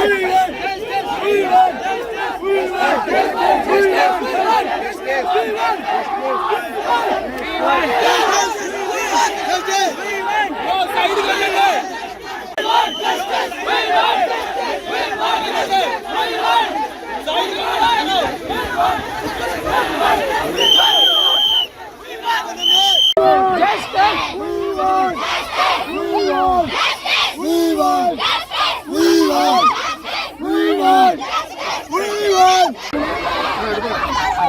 We won! We won!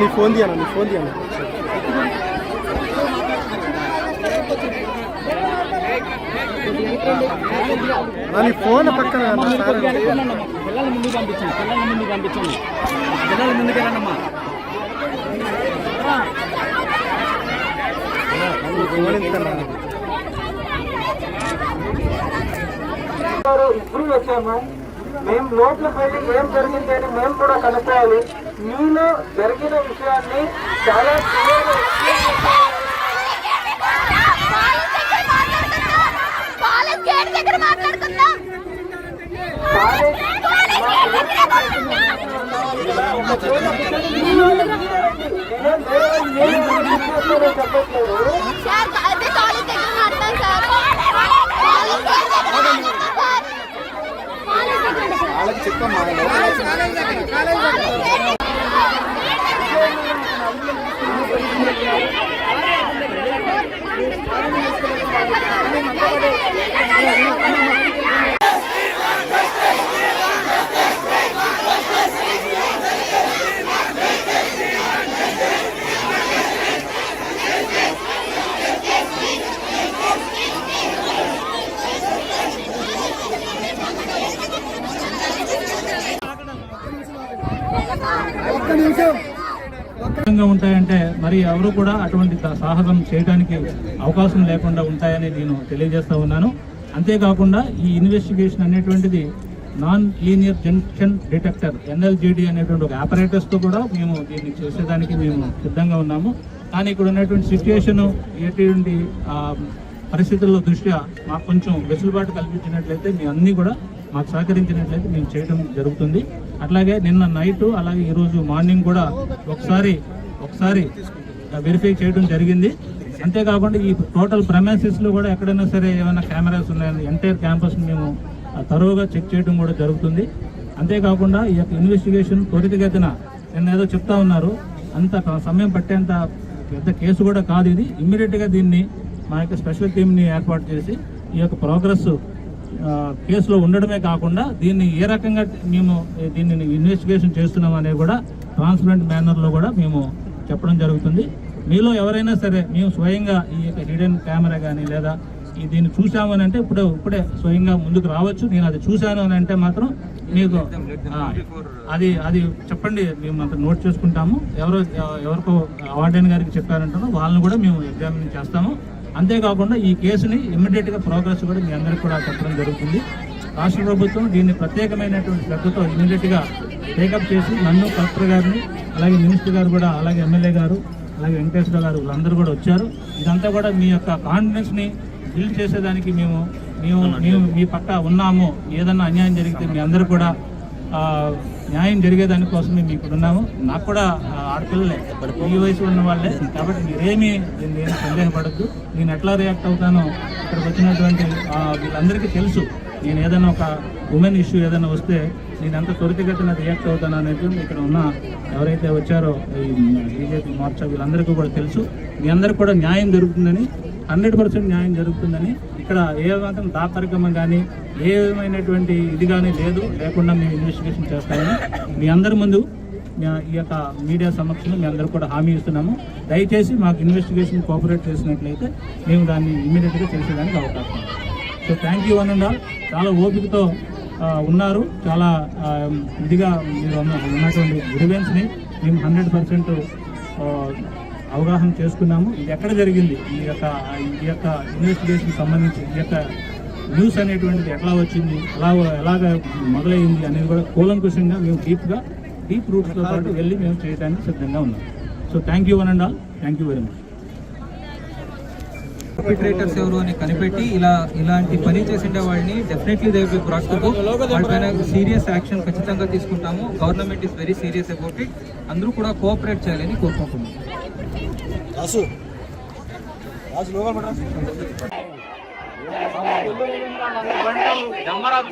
నీ phone తీయనా నీ ఫోన్ తీయనా? నా ఫోన్ పక్కన పిల్లల ముందు పంపించండి పిల్లల ముందు పంపించండి. పిల్లల ముందుకు వెళ్ళండమ్మా ఇప్పుడు వచ్చాము. మేము లోపలికి వెళ్ళి ఏం జరిగింది అని మేము కూడా కనుక్కోవాలి. న్యూలో జరిగిన విషయాన్ని చాలా క్లియర్గా కాలేజ్ విధంగా ఉంటాయంటే మరి ఎవరు కూడా అటువంటి త- సాహసం చేయడానికి అవకాశం లేకుండా ఉంటాయని నేను తెలియజేస్తా ఉన్నాను. అంతేకాకుండా ఈ ఇన్వెస్టిగేషన్ అనేటువంటిది non linear junction detector NLJD అనేటువంటి ఒక ఆపరేటర్స్తో కూడా మేము దీన్ని చేసేదానికి మేము సిద్ధంగా ఉన్నాము. కానీ ఇక్కడ ఉన్నటువంటి సిచ్యుయేషన్ ఎటువంటి పరిస్థితుల్లో దృష్ట్యా మాకు కొంచెం వెసులుబాటు కల్పించినట్లయితే మీ అన్నీ కూడా మాకు సహకరించినట్లయితే మేము చేయడం జరుగుతుంది. అట్లాగే నిన్న నైట్ అలాగే ఈరోజు మార్నింగ్ కూడా ఒకసారి ఒకసారి వెరిఫై చేయడం జరిగింది. అంతేకాకుండా ఈ టోటల్ ప్రమాసిస్లో కూడా ఎక్కడైనా సరే ఏమైనా కెమెరాస్ ఉన్నాయని ఎంటైర్ క్యాంపస్ని మేము తరువుగా చెక్ చేయడం కూడా జరుగుతుంది. అంతేకాకుండా ఈ యొక్క ఇన్వెస్టిగేషన్ త్వరితగతిన నిన్న ఏదో చెప్తా ఉన్నారు. అంత సమయం పట్టేంత పెద్ద కేసు కూడా కాదు ఇది. ఇమ్మీడియట్గా దీన్ని మా యొక్క స్పెషల్ టీమ్ని ఏర్పాటు చేసి ఈ యొక్క ప్రోగ్రెస్ కేసులో ఉండడమే కాకుండా దీన్ని ఏ రకంగా మేము దీన్ని ఇన్వెస్టిగేషన్ చేస్తున్నాం అనేది కూడా ట్రాన్స్పరెంట్ మేనర్లో కూడా మేము చెప్పడం జరుగుతుంది. మీలో ఎవరైనా సరే మేము స్వయంగా ఈ యొక్క హిడెన్ కెమెరా కానీ లేదా ఈ దీన్ని చూసాము అంటే ఇప్పుడే ఇప్పుడే స్వయంగా ముందుకు రావచ్చు. నేను అది చూశాను అని అంటే మాత్రం మీకు అది అది చెప్పండి. మేము అంత నోట్ చేసుకుంటాము. ఎవరో ఎవరికో అవార్డెన్ గారికి చెప్పారంటారో వాళ్ళని కూడా మేము ఎగ్జామిన్ చేస్తాము. అంతేకాకుండా ఈ కేసుని ఇమ్మీడియట్గా ప్రోగ్రెస్ కూడా మీ అందరికి కూడా చెప్పడం జరుగుతుంది. రాష్ట్ర ప్రభుత్వం దీన్ని ప్రత్యేకమైనటువంటి శ్రద్ధతో ఇమ్మీడియట్గా టేకప్ చేసి నన్ను కలెక్టర్ గారిని అలాగే మినిస్టర్ గారు కూడా అలాగే ఎమ్మెల్యే గారు అలాగే వెంకటేశ్వర గారు వీళ్ళందరూ కూడా వచ్చారు. ఇదంతా కూడా మీ యొక్క కాన్ఫిడెన్స్ని బిల్డ్ చేసేదానికి మేము మేము మేము మీ పక్క ఉన్నాము. ఏదన్నా అన్యాయం జరిగితే మీ అందరూ కూడా న్యాయం జరిగేదాని కోసం మేము ఇక్కడ ఉన్నాము నాకు కూడా ఆడపిల్లలే. ఈ వయసు ఉన్న వాళ్ళే. కాబట్టి మీరేమీ దీన్ని సందేహపడద్దు. నేను ఎట్లా రియాక్ట్ అవుతానో ఇక్కడికి వచ్చినటువంటి వీళ్ళందరికీ తెలుసు. నేను ఏదైనా ఒక ఉమెన్ ఇష్యూ ఏదైనా వస్తే నేను ఎంత త్వరితగతిన రియాక్ట్ అవుతాను అనేది ఇక్కడ ఉన్న ఎవరైతే వచ్చారో ఈ బీజేపీ మోర్చా వీళ్ళందరికీ కూడా తెలుసు. మీ అందరికీ కూడా న్యాయం జరుగుతుందని హండ్రెడ్ పర్సెంట్ న్యాయం జరుగుతుందని ఇక్కడ ఏ మాత్రం దాపరికం కానీ ఏ విధమైనటువంటి ఇది కానీ లేదు. లేకుండా మేము ఇన్వెస్టిగేషన్ చేస్తాము. మీ అందరి ముందు ఈ యొక్క మీడియా సమక్షంలో మీ అందరూ కూడా హామీ ఇస్తున్నాము. దయచేసి మాకు ఇన్వెస్టిగేషన్ కోఆపరేట్ చేసినట్లయితే మేము దాన్ని ఇమీడియట్గా చేసేదానికి అవకాశం సో థ్యాంక్ యూ అనండా చాలా ఓపికతో ఉన్నారు. చాలా ఇదిగా మీరు ఉన్నటువంటి గ్రివెన్స్ని మేము హండ్రెడ్ పర్సెంట్ అవగాహన చేసుకున్నాము. ఇది ఎక్కడ జరిగింది? ఈ యొక్క ఈ యొక్క ఇన్వెస్టిగేషన్ సంబంధించి ఈ యొక్క న్యూస్ అనేటువంటిది ఎట్లా వచ్చింది? ఎలా ఎలాగ మొదలైంది అనేది కూడా కూలంకుషంగా మేము డీప్గా డీప్ రూట్స్తో పాటు వెళ్ళి మేము చేయడానికి సిద్ధంగా ఉన్నాం. So thank you one and all thank you very much perpetrators ఎవరు అని కనిపెట్టి ఇలా ఇలాంటి పని చేసిండే వాళ్ళని డెఫినెట్లీ దే బి వాటిపైన సీరియస్ యాక్షన్ ఖచ్చితంగా తీసుకుంటాము. Government is very serious about it అందరూ కూడా కోఆపరేట్ చేయాలని కోరుకుంటున్నాం. జమ్మరాజు